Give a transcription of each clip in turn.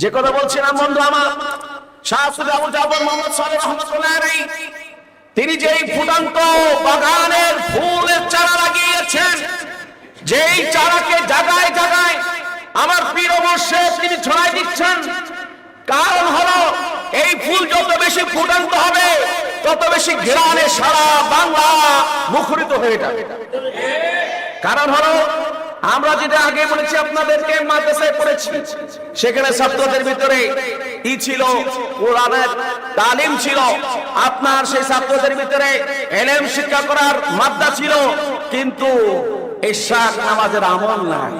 যে কথা বলছিলাম বন্ধু আমার তিনি যেই ফুটান্ত বাগানের ফুলের চারা লাগিয়েছেন, যেই চারাকে জাগায় জাগায় আমার প্রিয় বর্ষে তিনি ছড়াই দিচ্ছেন, কারণ হলো এই ফুল যত বেশি ফুটান্ত হবে, তত বেশি ঘেরানে সারা বাংলা মুখরিত হয়ে যাবে। কারণ হলো আমরা যেটা আগে বলেছি, আপনাদেরকে মাদ্রাসায় পড়েছি। সেখানে ছাত্রদের ভিতরে ই ছিল, কোরআনের তালিম ছিল। আপনার সেই ছাত্রদের ভিতরে এলএম শিক্ষা করার মাদ্রা ছিল। কিন্তু ইশাক নামাজের আমল নাই।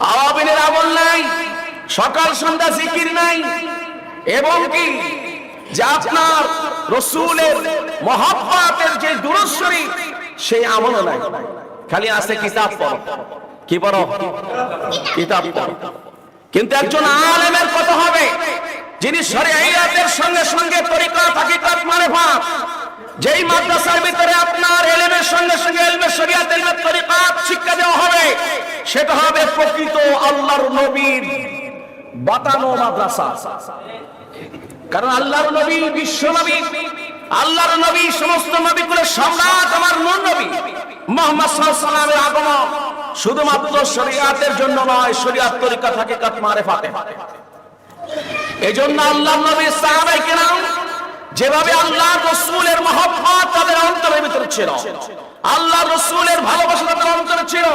আওয়াবিনের আমল নাই। সকাল, সন্ধ্যা জিকির নাই। এবং কি? যে আপনার রসুলের মহাব্বাতের যে দূরস্বরী সেই আমল নাই। খালি আছে কিতাব পড়ো। কি পড়ো? কিতাব পড়ো। কিন্তু একজন আলেমের কথা হবে? যিনি শরীয়তের সঙ্গে সঙ্গে তরিকা হাকিকত মারফত যেই মাদ্রাসার ভিতরে আপনার এলেমের সঙ্গে সঙ্গে এলমে শরিয়াত এলমে তরিকাত শিক্ষা দেওয়া হবে সেটা হবে প্রকৃত আল্লাহর নবীর বাতানো মাদ্রাসা। কারণ আল্লাহর নবী বিশ্ব নবী। আল্লাহর নবী সমস্ত নবীগুলোর সম্রাট আমার নূর নবী। মোহাম্মদ আগমন শুধুমাত্র শরিয়াতের জন্য নয়, শরিয়াত তরিকা হাকিকত মারফাতে এজন্য আল্লাহর নবী সাহাবায়ে কেরাম যেভাবে আল্লাহ রসুলের মহব্বত তাদের অন্তরের ভিতরে ছিল আল্লাহ রসুলের ভালোবাসা তাদের অন্তরে ছিল,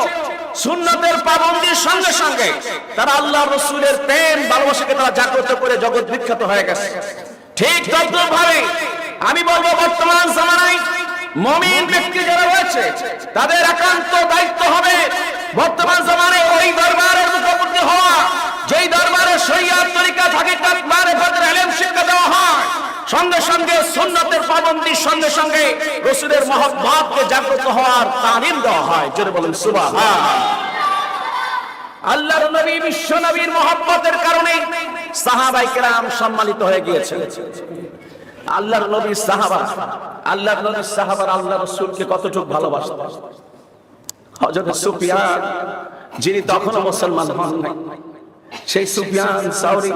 সুন্নতের পাবন্দির সঙ্গে সঙ্গে তারা আল্লাহ রসুলের প্রেম, ভালোবাসাকে তারা জাগ্রত করে জগৎ বিখ্যাত হয়ে গেছে। ঠিক তদ্রুপ ভাবে আমি বলব বর্তমান জামানায় মমিন ব্যক্তি যারা রয়েছে, তাদের একান্ত দায়িত্ব হবে বর্তমান জামানায় ওই দরবারের মুখোমুখি হওয়া। যেই দরবারে শরিয়াত তরিকা থাকে, তার মারেফতের ইলম শিক্ষা দেওয়া হয়। সঙ্গে সঙ্গে সুন্নতের পাবন্দির সঙ্গে সঙ্গে রসুলের মহব্বতকে জাগ্রত হওয়ার তালিম দেওয়া হয়। জোরে বলুন সুবহান আল্লাহর নবী, বিশ্ব নবীর মহব্বতের কারণে সাহাবাই কেরাম সম্মানিত হয়ে গিয়েছে আল্লাহর নবীর সাহাবা, আল্লাহর নবীর সাহাবার আল্লাহ রসুলকে কতটুকু ভালোবাসত? হযরত সুফিয়ান, যিনি তখনও মুসলমান হন নাই, সেই সুফিয়ান সাউরি,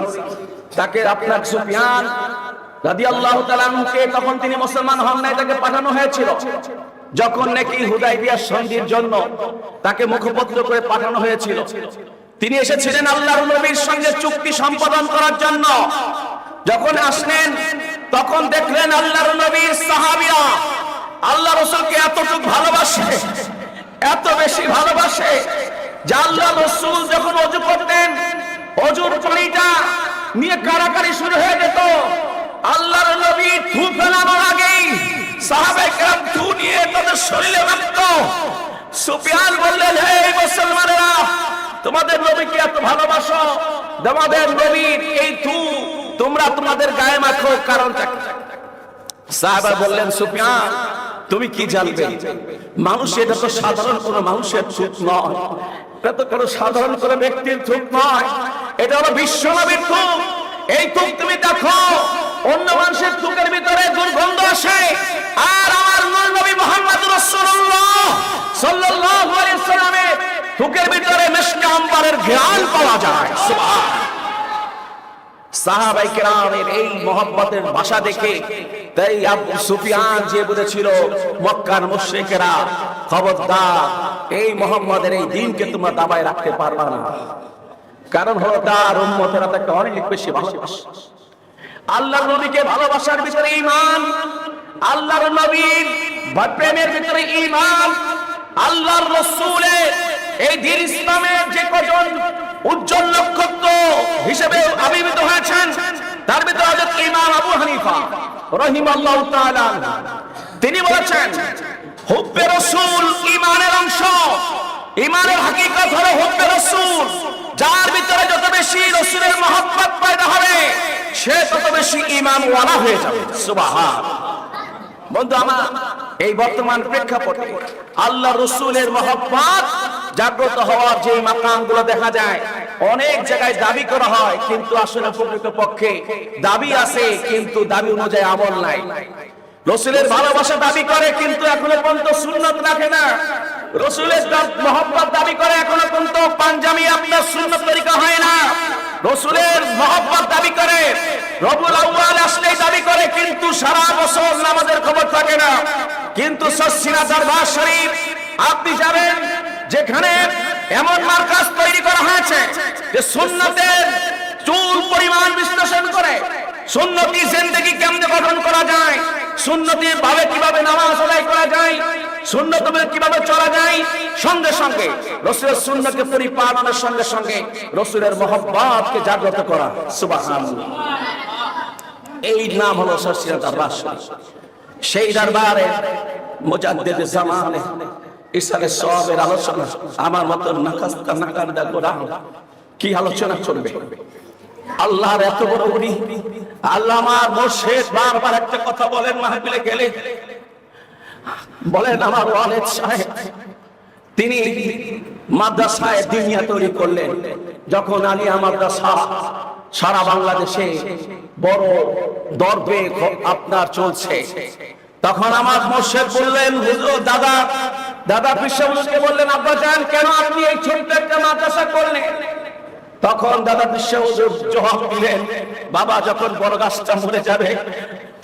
তাকে আপনার সুফিয়ান রাদিয়াল্লাহু তাআলা আনহুকে তখন তিনি মুসলমান হন নাই, তাকে পাঠানো হয়েছিল। যখন নাকি হুদাইবিয়ার সন্ধির জন্য তাকে মুখপত্র করে পাঠানো হয়েছিল। তিনি এসেছিলেন আল্লাহর নবীর সঙ্গে চুক্তি সম্পাদন করার জন্য। যখন আসলেন তখন দেখলেন আল্লাহর নবীর সাহাবীরা, আল্লাহ রসুলকে এতটুকু ভালোবাসে, এত বেশি ভালোবাসে যে আল্লাহ রসুল যখন অজু করতেন, অজুর পানিটা নিয়ে কারাকারি শুরু হয়ে যেত। আল্লাহর নবী থু ফেলানোর আগেই সাহাবায়ে কেরাম থু নিয়ে তাদের শরীরে রাখত সুফিয়ান বললেন, হে মুসলমানেরা, তোমাদের নবীকে এত ভালোবাসো তোমাদের নবীর এই থু তোমরা তোমাদের গায়ে মাখো কারণটা কি? সাহাবা বললেন, সুফিয়ান, তুমি কি জানবে? মানুষ এটা তো সাধারণ কোনো মানুষের চুপ নয়। এটা তো কোনো সাধারণ কোনো ব্যক্তির চুপ নয়। এটা হলো বিশ্বনবীর থুক। এই থুক তুমি দেখো, অন্য মানুষের থুকের ভিতরে দুর্গন্ধ আসে। আর আমার নূর নবী মোহাম্মদ রাসূলুল্লাহ সাল্লাল্লাহু আলাইহি সাল্লামের থুকের ভিতরে মিশকে আম্বারের ঘ্রাণ পাওয়া যায়। সুবহান। সাহাবাই এই মোহাম্মতের ভাষা দেখে তাই আবু সুফিয়ান যে বলেছিল, মক্কার মুশরিকেরা খবরদার, এই মোহাম্মদের এই দিনকে তোমরা দাবায় রাখতে পারবা না। কারণ হলো তার উম্মতেরা তাকে অনেক বেশি ভালোবাসে। আল্লাহর নবীকে ভালোবাসার ভিতরে ঈমান, আল্লাহর নবীর প্রেমের ভিতরে ঈমান, আল্লাহর রাসূলের এই দিন ইসলামের যে কজন উজ্জ্বল নক্ষত্র হিসেবে আবির্ভূত হয়েছেন। তার ভিতরে হযরত ইমাম আবু হানিফা, রাহিমাল্লাহু তাআলা তিনি বলেছেন, হুব্বে রাসূল ঈমানের অংশ। ঈমানের হাকিকত হলো হুব্বে রাসূল। যার ভিতরে যত বেশি রাসূলের মহব্বত পয়দা হবে, সে তত বেশি ঈমান ওয়ালা হয়ে যাবে। সুবহান। বন্ধু আমার, এই বর্তমান প্রেক্ষাপটে আল্লাহ রসুলের মহব্বত জাগ্রত হওয়ার যে মাকামগুলো দেখা যায়, অনেক জায়গায় দাবি করা হয়, কিন্তু আসলে প্রকৃত পক্ষে দাবি আছে, কিন্তু দাবি অনুযায়ী আমল নাই। রসুলের ভালোবাসা দাবি করে, কিন্তু এখনও পর্যন্ত সুন্নত রাখে না। রসুলের মহব্বত দাবি করে, এখনও পর্যন্ত পাঞ্জাবি আপনার সুন্নত তরিকা হয় না। রসুলের মহব্বত দাবি করে, রবুল আউয়াল আসলেই দাবি করে, কিন্তু সারা বছর নামাজের খবর থাকে না। কিন্তু সসিনা দরবার শরীফ, আপনি যাবেন যেখানে এমন মার্কাজ তৈরি করা হয়েছে যে সুন্নতের চুল পরিমাণ বিশ্লেষণ করে সুন্নতি জিন্দেগি কেমনে গঠন করা যায় সুন্নতি ভাবে কীভাবে নামাজ আদায় করা যায়, সুন্নত মেনে কীভাবে চলা যায়, সঙ্গে সঙ্গে রসুলের সুন্নতকে পরিপালনের সঙ্গে সঙ্গে রসুলের মহব্বতকে জাগ্রত করা। সুবহানাল্লাহ। এই নাম হলো সসিরা দরবার সেই দরবারে মুজাদ্দিদ জামানে সবের আলোচনা। আমার মতো কি আলোচনা করবে? আল্লাহর এত বড় উনি। আল্লাহ আমার মোর্শেদ বারবার একটা কথা বলেন গেলে। বলেন আমার সাহেব, তিনি মাদ্রাসায় দিনিয়া তৈরি করলেন। যখন আলিয়া মাদ্রাসা সারা বাংলাদেশে বড় দর্বে আপনার চলছে। তখন আমার মোর্শেদ বললেন দাদা দাদা পিসাবুলকে বললেন, আব্বা জান, কেন আপনি এই ছোট্ট একটা মাদ্রাসা করলেন? তখন দাদা বিশ্ব হুজুর জবাব দিলেন, বাবা, যখন বড় গাছটা মরে যাবে,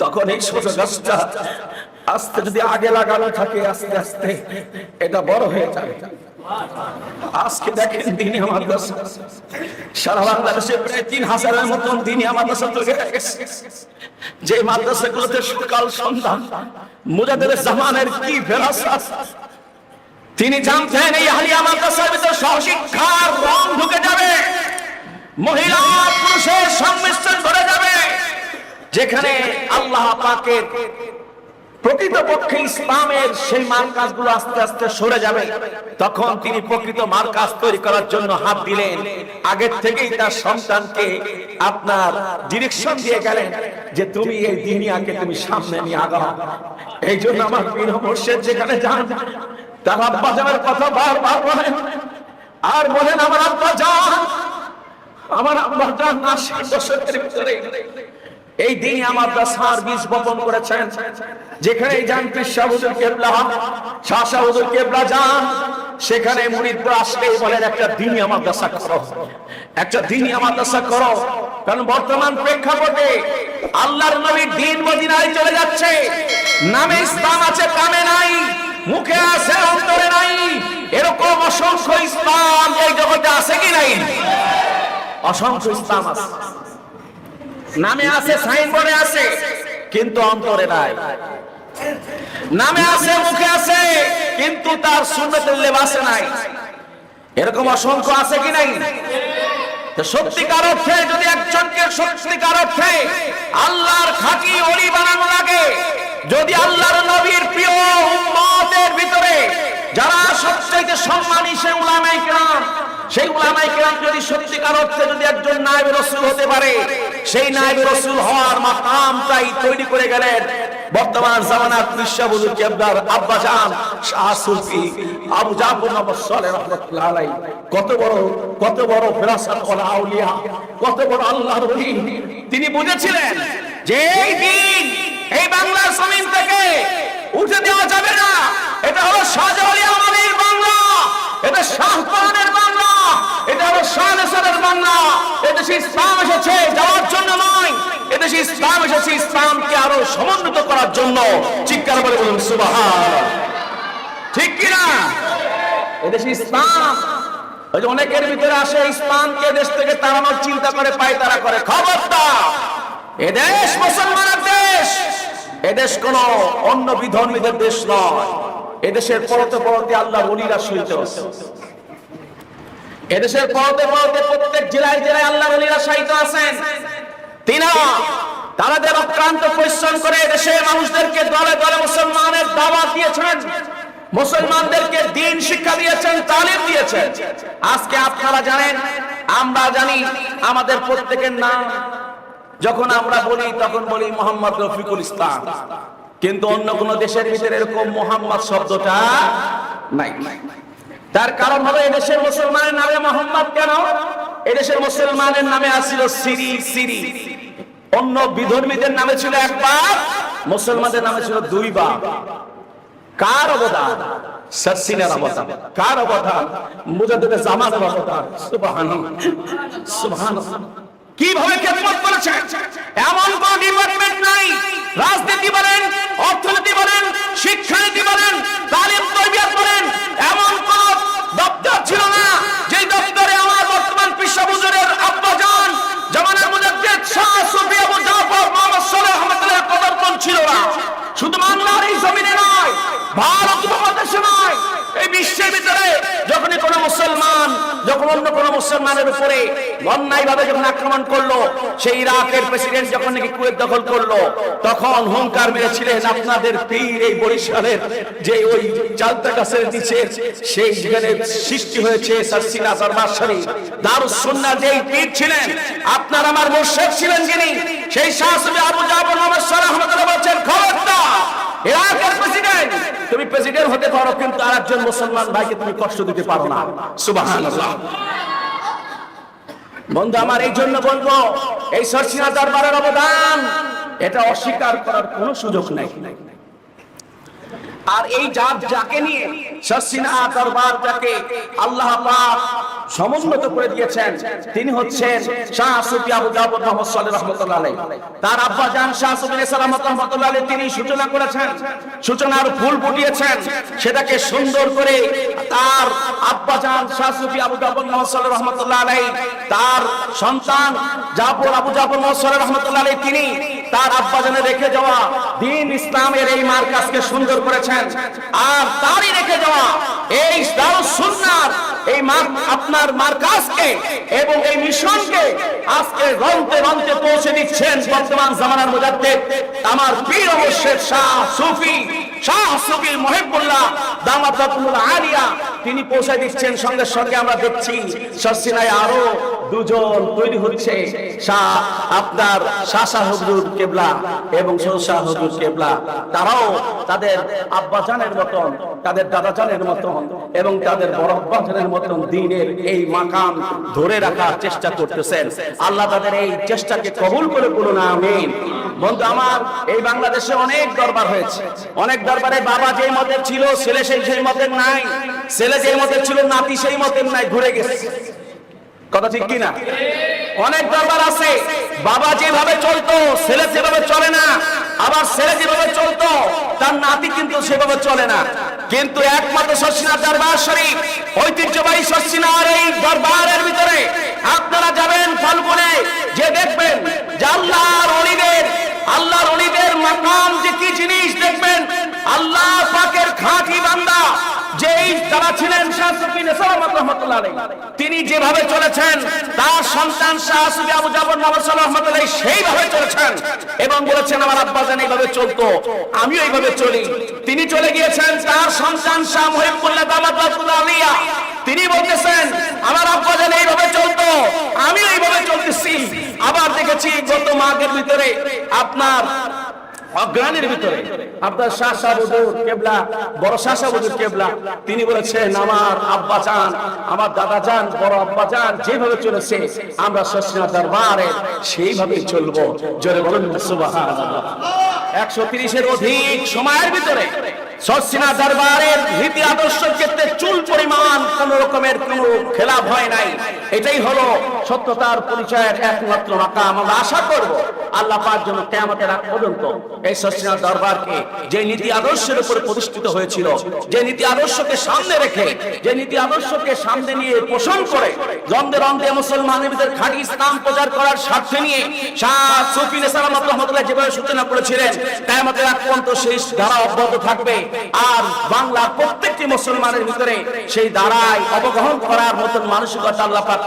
তখন এই ছোট গাছটা আস্তে যদি আগে লাগানো থাকে, আস্তে আস্তে এটা বড় হয়ে যাবে। আজকে দেখেন দিনই আমার সারা বাংলাদেশে প্রায় তিন হাজারের মতন দিনই আমার মাদ্রাসা তৈরি যে মাদ্রাসাগুলোতে সকাল সন্ধ্যা মুজাদের জামানের কি ফেরাসা তিনি জানতেন এই আলিয়া মাদ্রাসার ভিতরে সহশিক্ষার রং ঢুকে যাবে। মহিলা পুরুষের সংমিশ্রণ ঘটে যাবে। যেখানে আল্লাহ পাকের প্রকৃতপক্ষে ইসলামের সেই মার্কাজগুলো আস্তে আস্তে সরে যাবে। তখন তিনি প্রকৃত মার্কাজ তৈরি করার জন্য হাত দিলেন। আগের থেকেই তার সন্তানকে আপনার ডিরেকশন দিয়ে গেলেন যে তুমি এই দিনিয়াকে তুমি সামনে নিয়ে আগাও। এই জন্য আমার প্রিয় যেখানে যান তার আব্বা জানের কথা বারবার বলেন, আর বলেন, আমার আব্বা যান, আমার আব্বা যান আশি দশকের ভিতরে। এই দিনে আমার দাসার বীজ বপন করেছেন, যেখানে যান পিসাহুদুর কেবলা শাহ শাহুদুর কেবলা যান, সেখানে মুরিদরা আসলেই বলেন, একটা দিনই আমার দশা করো, একটা দিনই আমার দশা করো। কারণ বর্তমান প্রেক্ষাপটে আল্লাহর নবীর দিন মদিনায় চলে যাচ্ছে, নামে ইসলাম আছে, কামে নাই। মুখে আছে, অন্তরে নাই। এরকম অসংখ্য ইসলাম এই জগতে আছে কি নাই? অসংখ্য ইসলাম আছে। নামে আছে, সাইনবোর্ডে আছে, কিন্তু অন্তরে নাই। নামে আছে, মুখে আছে, কিন্তু তার সুন্নতের লেবাসে নাই। এরকম অসংখ্য আছে কি নাই? সত্যিকার অর্থে, যদি একজনকে সত্যিকার অর্থে আল্লাহর খাঁটি অলি বানানো লাগে, যদি আল্লাহর নবীর প্রিয় সবচাইতে সম্মানী সে উলামাই কেরাম, সেই উলামাই কেরাম যদি সত্যিকার অর্থে যদি একজন নায়েব রসুল হতে পারে, সেই নায়েব রসুল হওয়ার মাকামটাই তৈরি করে গেলেন বর্তমান জামানার কেবদার আব্বা জান আবু জাফর কত বড় কত বড় আউলিয়া, কত বড় আল্লাহর ওলি তিনি বুঝেছিলেন যে এই দিন, এই বাংলার জমিন থেকে উঠে দেওয়া যাবে না। এটা হলো শাহজাহালি আমাদের বাংলা এটা শাহপানের বাংলা এটা হলো শাহনেসারের বাংলা এদেশে ইসলাম এসেছে যাওয়ার জন্য নয়। এদেশে ইসলাম এসেছে, ইসলামকে আরও সমন্বিত করার জন্য। চিৎকার বলে বলুন সুবাহান ঠিক কিনা? এদেশে ইসলাম অনেকের ভিতরে আসে, ইসলামকে দেশ থেকে চিন্তা করে, পায় তারা করে। খবরদার, এদেশ মুসলমানের দেশ। এদেশ কোন অন্য বিধর্মীদের দেশ নয়। এদেশের পরতে পরতে আল্লাহ বলিরা সহিত এদেশের পরতে পরতে প্রত্যেক জেলায় জেলায় আল্লাহ বলিরা আছেন। তিনা তাদের অক্রান্ত পরিশ্রম করে দেশের মানুষদেরকে দলে দলে মুসলমানের দাওয়াত দিয়েছেন। মুসলমানদেরকে দিন শিক্ষা দিয়েছেন, তালিম দিয়েছেন। আজকে আপনারা জানেন, আমরা জানি আমাদের প্রত্যেকের নাম। যখন আমরা বলি, তখন বলি মোহাম্মদ রফিকুল ইসলাম। কিন্তু অন্য কোন দেশের ভিতরে এরকম মোহাম্মদ শব্দটা নাই নাই। তার কারণ হলো এদেশের মুসলমানের নামে মোহাম্মদ কেন? এদেশের মুসলমানের নামে আসছিল সিরি সিরি। অন্য বিধর্মীদের নামে ছিল একবার, মুসলমানদের নামে ছিল দুইবার। কার অবদান? সরসিনের অবদান। কার অবদান? মুজাদ্দিদ জামানের অবদান। সুবহানাল্লাহ। সুবহানাল্লাহ। কীভাবে খেদমত করেছেন এমন কোন ডিপার্টমেন্ট নাই। রাজনীতি বলেন, অর্থনীতি বলেন, শিক্ষানীতি বলেন, তালিম তরবিয়ত বলেন, এমন কোন দপ্তর ছিল না যে দপ্তরে আমার বর্তমান বিশ্ববুজুরের আব্বাজান জামানের মুজাদ্দিদ শাহ সুফি আবু জাফর মোহাম্মদ ছিল না। শুধু এই জমিনে নয়, ভারত উপমহাদেশে নয় এই বিশ্বের ভিতরে যখনই কোনো মুসলমান, যখন অন্য কোনো মুসলমানের উপরে অন্যায় ভাবে যখন আক্রমণ করল, সেই ইরাকের প্রেসিডেন্ট যখন নাকি কুয়েত দখল করল, তখন হুঙ্কার মেরেছিলেন আপনাদের পীর এই বরিশালের যে ওই চালতা গাছের নিচে সেই যেখানে সৃষ্টি হয়েছে সাসিনা দরবার শরীফ দারুস যেই পীর ছিলেন, আপনার আমার মুর্শিদ ছিলেন যিনি, সেই শাহসুবি আবু জাফর মোহাম্মদ সালাহ আহমদুল্লাহ বলছেন খবরদার ইরাকের প্রেসিডেন্ট তুমি প্রেসিডেন্ট হতে পারো আরেকজন মুসলমান ভাইকে তুমি কষ্ট দিতে পারো না। সুবহানাল্লাহ। বন্ধু, আমার এই জন্য বলব, এই সরসিনা দরবারের অবদান, এটা অস্বীকার করার কোনো সুযোগ নাই। আর এই জাত যাকে নিয়ে দরবার যাকে আল্লাহ পাক সমুন্নত করে দিয়েছেন, তিনি হচ্ছেন শাহ সুফি আবু তার আব্বা জান শাহ সুফি তিনি সূচনা করেছেন, সূচনার ফুল ফুটিয়েছেন, সেটাকে সুন্দর করে তার আব্বা জান শাহ সুফি আবু জাফর রাহমাতুল্লাহ তার সন্তান জাফর আবু জাফর মোহাম্মদ সাল্লাল্লাহু রাহমাতুল্লাহ আলাইহি তিনি তার আব্বা জানে রেখে যাওয়া দিন ইসলামের এই মার্কাজকে সুন্দর করেছেন। আর তারই রেখে যাওয়া এই দারুস সুন্নাহর এই আপনার মার্কাজকে এবং এই মিশনকে আজকে রন্তে রন্তে পৌঁছে দিচ্ছেন বর্তমান জামানার মুজাদ্দিদ। আমার পীর অবশ্যের শাহ সুফি শাহ সুফি মহিবুল্লাহ দামাতুল আলিয়া তিনি পৌঁছে দিচ্ছেন সঙ্গে সঙ্গে আমরা দেখছি সসিনায় আরও দুজন তৈরি হচ্ছে। আপনার শাহ শাহ কেবলা এবং শাহ হুজুর কেবলা। তারাও তাদের আব্বাজানের মতন, তাদের দাদাজানের মতন এবং তাদের বড় আব্বাজানের মতন দিনের এই মাকাম ধরে রাখার চেষ্টা করতেছেন। আল্লাহ তাদের এই চেষ্টাকে কবুল করে বলুন, আমিন। বন্ধু আমার, এই বাংলাদেশে অনেক দরবার হয়েছে। অনেক দরবারে বাবা যে মতের ছিল, ছেলে সেই সেই মতের নাই। ছেলে যেই মতের ছিল, নাতি সেই মতের নাই, ঘুরে গেছে। কথা ঠিক কি না অনেক দরবার আছে। বাবা যেভাবে চলতো, ছেলে যেভাবে চলে না, আবার ছেলে যেভাবে চলতো, তার নাতি কিন্তু সেভাবে চলে না। কিন্তু একমাত্র শশিনাথ দরবার শরীফ, ঐতিহ্যবাহী শশিনার এই দরবারের ভিতরে আপনারা যাবেন ফাল্গুনে, যে দেখবেন যে আল্লাহর অলিদের আল্লাহর অলিদের মাকাম যে কি জিনিস দেখবেন, আল্লাহ পাকের খাঁটি বান্দা যেই যারা ছিলেন তিনি যেভাবে চলেছেন, তার সন্তান শাহ সুফি আবু জাফর নওয়াজ রহমাতুল্লাহ সেইভাবে চলেছেন এবং বলেছেন, আমার আব্বা জান এইভাবে চলতো, আমিও এইভাবে চলি। তিনি চলে গিয়েছেন, তার সন্তান আলিয়া তিনি বলতেছেন, আমার আব্বা জান এইভাবে চলতো, আমিও এইভাবে চলতেছি। আবার দেখেছি, গত মাঘের ভিতরে আপনার অজ্ঞানের ভিতরে। আপনার শাহ সাহুদুর কেবলা, বড় শাহ সাহুদুর কেবলা। তিনি বলেছেন, আমার আব্বা চান আমার দাদা চান বড় আব্বা চান যেভাবে চলেছে, আমরা সসনা দরবারে সেইভাবে চলবো। জোরে বলুন, সুবহানাল্লাহ। একশো তিরিশের অধিক সময়ের ভিতরে সসিনা দরবারের রীতি আদর্শের ক্ষেত্রে চুল পরিমাণ কোন রকমের কোন খেলাপ হয় নাই। এটাই হলো সত্যতার পরিচয়ের একমাত্র মাকাম। আমরা আশা করব পর্যন্ত এই দরবারকে যে নীতি আদর্শের উপর প্রতিষ্ঠিত হয়েছিল, যে নীতি আদর্শকে সামনে রেখে, যে নীতি আদর্শকে সামনে নিয়ে পোষণ করে, দ্বন্দ্বে দ্বন্দ্বে মুসলমানের ভিতরে খাঁটি ইসলাম প্রচার করার স্বার্থে নিয়ে শাহ সুফি রহমতুল্লাহ যেভাবে সূচনা করেছিলেন। কেয়ামতের পর্যন্ত সেই ধারা অব্যাহত থাকবে। আর বাংলার প্রত্যেকটি মুসলমানের ভিতরে সেই ধারায় অবগাহন করার মতন মানসিকতা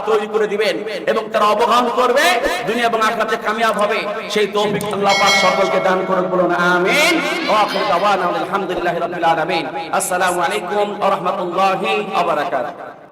তৈরি করে দিবেন এবং তারা অবগাহন করবে, দুনিয়া এবং আখরাতে কামিয়াব হবে। সেই তৌফিক আল্লাহ পাক সকলকে দান করুন বলুন, আমিন। ওয়া আখির দাওয়ানা আলহামদুলিল্লাহি রাব্বিল আলামিন। আসসালামু আলাইকুম ওয়া রাহমাতুল্লাহি ওয়া বারাকাতুহু।